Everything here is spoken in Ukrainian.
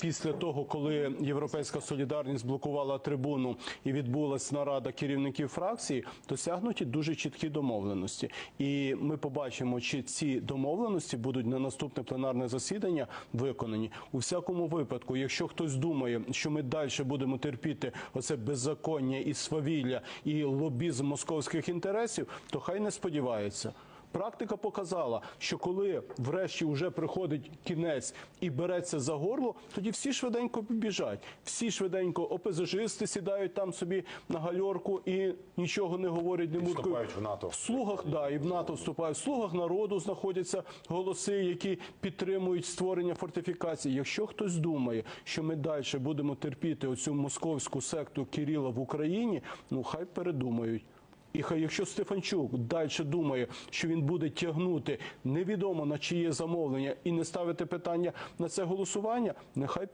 Після того, коли Європейська солідарність блокувала трибуну і відбулась нарада керівників фракції, досягнуті дуже чіткі домовленості. І ми побачимо, чи ці домовленості будуть на наступне пленарне засідання виконані. У всякому випадку, якщо хтось думає, що ми далі будемо терпіти оце беззаконня і свавілля і лобізм московських інтересів, то хай не сподівається. Практика показала, що коли врешті вже приходить кінець і береться за горло, тоді всі швиденько біжать. Всі швиденько ОПЗЖисти сідають там собі на гальорку і нічого не говорять, не вступають в НАТО. В слугах, да, і в НАТО вступають. В слугах народу знаходяться голоси, які підтримують створення фортифікацій. Якщо хтось думає, що ми далі будемо терпіти оцю московську секту Кирила в Україні, ну хай передумають. І якщо Стефанчук далі думає, що він буде тягнути невідомо на чиє замовлення і не ставити питання на це голосування, нехай